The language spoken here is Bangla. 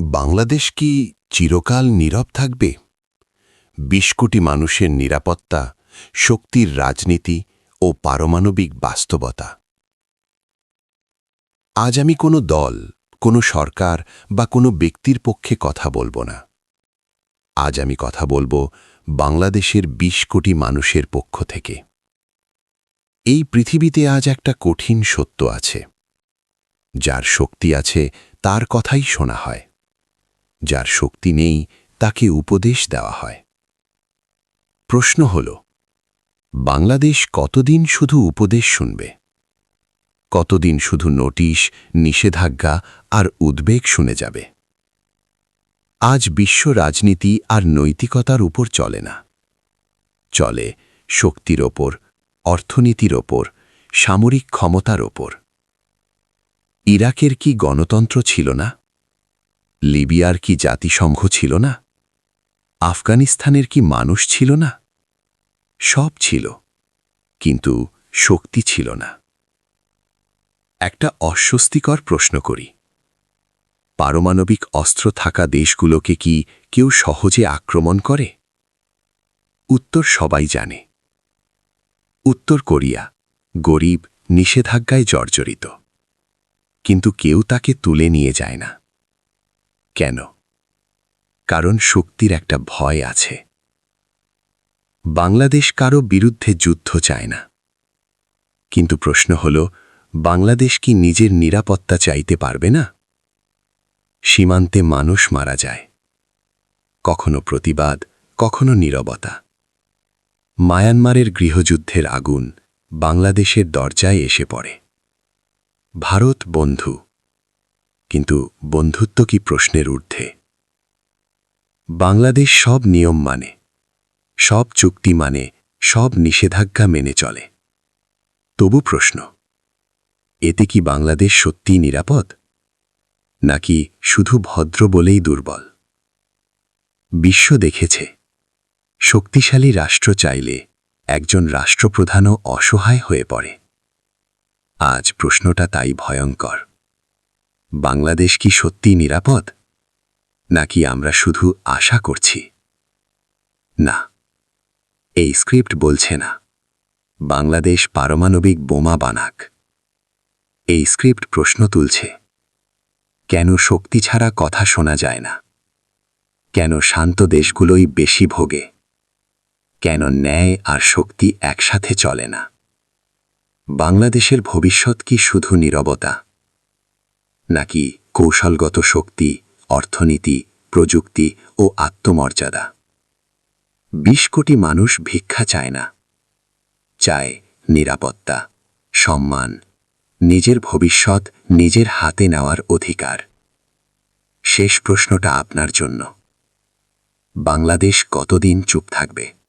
বাংলাদেশ কি চিরকাল নীরব থাকবে? বিশ কোটি মানুষের নিরাপত্তা, শক্তির রাজনীতি ও পারমাণবিক বাস্তবতা। আজ আমি কোনো দল, কোনো সরকার বা কোনো ব্যক্তির পক্ষে কথা বলব না। আজ আমি কথা বলব বাংলাদেশের ২০ কোটি মানুষের পক্ষ থেকে। এই পৃথিবীতে আজ একটা কঠিন সত্য আছে। যার শক্তি আছে, তার কথাই শোনা হয়। যার শক্তি নেই, তাকে উপদেশ দেওয়া হয়। প্রশ্ন হল, বাংলাদেশ কতদিন শুধু উপদেশ শুনবে? কতদিন শুধু নোটিশ, নিষেধাজ্ঞা আর উদ্বেগ শুনে যাবে? আজ বিশ্ব রাজনীতি আর নৈতিকতার উপর চলে না। চলে শক্তির ওপর, অর্থনীতির ওপর, সামরিক ক্ষমতার ওপর। ইরাকের কি গণতন্ত্র ছিল না? লিবিয়ার কি জাতিসংঘ ছিল না? আফগানিস্তানের কি মানুষ ছিল না? সব ছিল, কিন্তু শক্তি ছিল না। একটা অস্বস্তিকর প্রশ্ন করি। পারমাণবিক অস্ত্র থাকা দেশগুলোকে কি কেউ সহজে আক্রমণ করে? উত্তর সবাই জানে। উত্তর কোরিয়া, গরিব, নিষেধাজ্ঞায় জর্জরিত। কিন্তু কেউ তাকে তুলে নিয়ে যায় না। কেন? কারণ শক্তির একটা ভয় আছে। বাংলাদেশ কারও বিরুদ্ধে যুদ্ধ চায় না। কিন্তু প্রশ্ন হল, বাংলাদেশ কি নিজের নিরাপত্তা চাইতে পারবে না? সীমান্তে মানুষ মারা যায়। কখনো প্রতিবাদ, কখনো নীরবতা। মায়ানমারের গৃহযুদ্ধের আগুন বাংলাদেশের দরজায় এসে পড়ে। ভারত বন্ধু। কিন্তু বন্ধুত্ব কি প্রশ্নের ঊর্ধ্বে? বাংলাদেশ সব নিয়ম মানে সব চুক্তি মানে সব নিষেধাজ্ঞা মেনে চলে। তবু প্রশ্ন, এতে কি বাংলাদেশ সত্যি নিরাপদ? নাকি শুধু ভদ্র বলেই দুর্বল? বিশ্ব দেখেছে, শক্তিশালী রাষ্ট্র চাইলে একজন রাষ্ট্রপ্রধানও অসহায় হয়ে পড়ে। আজ প্রশ্নটা তাই ভয়ঙ্কর। বাংলাদেশ কি সত্যি নিরাপদ? নাকি আমরা শুধু আশা করছি? না, এই স্ক্রিপ্ট বলছে না। বাংলাদেশ পারমাণবিক বোমা বানাক। এই স্ক্রিপ্ট প্রশ্ন তুলছে, কেন শক্তি ছাড়া কথা শোনা যায় না? কেন শান্ত দেশগুলোই বেশি ভোগে? কেন ন্যায় আর শক্তি একসাথে চলে না? বাংলাদেশের ভবিষ্যৎ কি শুধু নীরবতা? নাকি কৌশলগত শক্তি, অর্থনীতি, প্রযুক্তি ও আত্মমর্যাদা? বিশ কোটি মানুষ ভিক্ষা চায় না। চায় নিরাপত্তা, সম্মান, নিজের ভবিষ্যৎ নিজের হাতে নেওয়ার অধিকার। শেষ প্রশ্নটা আপনার জন্য। বাংলাদেশ কতদিন চুপ থাকবে?